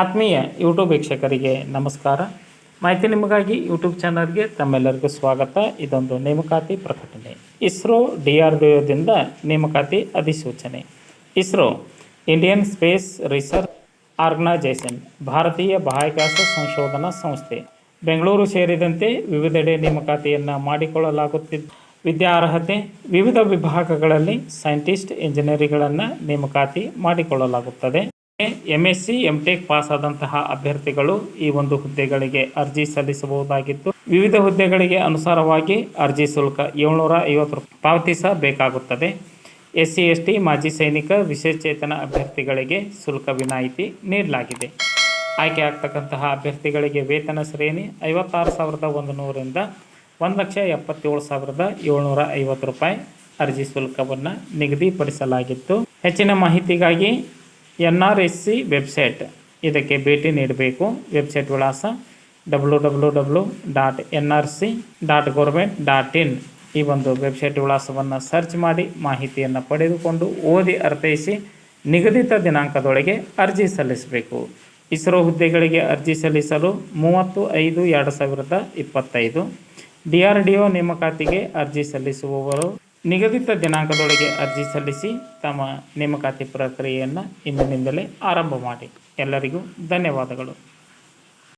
ಆತ್ಮೀಯ ಯೂಟ್ಯೂಬ್ ವೀಕ್ಷಕರಿಗೆ ನಮಸ್ಕಾರ. ಮಾಹಿತಿ ನಿಮಗಾಗಿ ಯೂಟ್ಯೂಬ್ ಚಾನಲ್ಗೆ ತಮ್ಮೆಲ್ಲರಿಗೂ ಸ್ವಾಗತ. ಇದೊಂದು ನೇಮಕಾತಿ ಪ್ರಕಟಣೆ. ಇಸ್ರೋ ಡಿ ಆರ್ ಡಿ ಒದಿಂದ ನೇಮಕಾತಿ ಅಧಿಸೂಚನೆ. ISRO Indian space research organisation ಭಾರತೀಯ ಬಾಹ್ಯಾಕಾಶ ಸಂಶೋಧನಾ ಸಂಸ್ಥೆ. ಬೆಂಗಳೂರು ಸೇರಿದಂತೆ ವಿವಿಧೆಡೆ ನೇಮಕಾತಿಯನ್ನು ಮಾಡಿಕೊಳ್ಳಲಾಗುತ್ತಿದ್ದು ವಿದ್ಯಾರ್ಹತೆ ವಿವಿಧ ವಿಭಾಗಗಳಲ್ಲಿ ಸೈಂಟಿಸ್ಟ್ ಇಂಜಿನಿಯರಿಗಳನ್ನು ನೇಮಕಾತಿ ಮಾಡಿಕೊಳ್ಳಲಾಗುತ್ತದೆ. M S C M tech pass ಆದಂತಹ ಅಭ್ಯರ್ಥಿಗಳು ಈ ಒಂದು ಹುದ್ದೆಗಳಿಗೆ ಅರ್ಜಿ ಸಲ್ಲಿಸಬಹುದಾಗಿದ್ದು ವಿವಿಧ ಹುದ್ದೆಗಳಿಗೆ ಅನುಸಾರವಾಗಿ ಅರ್ಜಿ ಶುಲ್ಕ ಏಳ್ನೂರ ಐವತ್ತು ರೂಪಾಯಿ ಪಾವತಿಸಬೇಕಾಗುತ್ತದೆ ಎಸ್ ಸಿ ಎಸ್ ಟಿ ಮಾಜಿ ಸೈನಿಕ ವಿಶೇಷಚೇತನ ಅಭ್ಯರ್ಥಿಗಳಿಗೆ ಶುಲ್ಕ ವಿನಾಯಿತಿ ನೀಡಲಾಗಿದೆ. ಆಯ್ಕೆ ಆಗ್ತಕ್ಕಂತಹ ಅಭ್ಯರ್ಥಿಗಳಿಗೆ ವೇತನ ಶ್ರೇಣಿ ಐವತ್ತಾರು ಸಾವಿರದ ಒಂದು ನೂರರಿಂದ ಒಂದು ಲಕ್ಷ ಎಪ್ಪತ್ತೇಳು ಸಾವಿರದ ಏಳ್ನೂರ ಐವತ್ತು ರೂಪಾಯಿ ಅರ್ಜಿ ಶುಲ್ಕವನ್ನು ನಿಗದಿಪಡಿಸಲಾಗಿತ್ತು. ಹೆಚ್ಚಿನ ಮಾಹಿತಿಗಾಗಿ N R S C website. ಇದಕ್ಕೆ ಭೇಟಿ ನೀಡಬೇಕು. ವೆಬ್ಸೈಟ್ ವಿಳಾಸ W W W dot N R C dot government dot in. ಈ ಒಂದು ವೆಬ್ಸೈಟ್ ವಿಳಾಸವನ್ನು ಸರ್ಚ್ ಮಾಡಿ ಮಾಹಿತಿಯನ್ನು ಪಡೆದುಕೊಂಡು ಓದಿ ಅರ್ಥೈಸಿ ನಿಗದಿತ ದಿನಾಂಕದೊಳಗೆ ಅರ್ಜಿ ಸಲ್ಲಿಸಬೇಕು. ಇಸ್ರೋ ಹುದ್ದೆಗಳಿಗೆ ಅರ್ಜಿ ಸಲ್ಲಿಸಲು ಮೂವತ್ತು ಐದು ಎರಡು ಸಾವಿರದ ಇಪ್ಪತ್ತೈದು. ಡಿ ಆರ್ ಡಿ ಒ ನೇಮಕಾತಿಗೆ ಅರ್ಜಿ ಸಲ್ಲಿಸುವವರು ನಿಗದಿತ ದಿನಾಂಕದೊಳಗೆ ಅರ್ಜಿ ಸಲ್ಲಿಸಿ ತಮ್ಮ ನೇಮಕಾತಿ ಪ್ರಕ್ರಿಯೆಯನ್ನು ಇಂದಿನಿಂದಲೇ ಆರಂಭ ಮಾಡಿ. ಎಲ್ಲರಿಗೂ ಧನ್ಯವಾದಗಳು.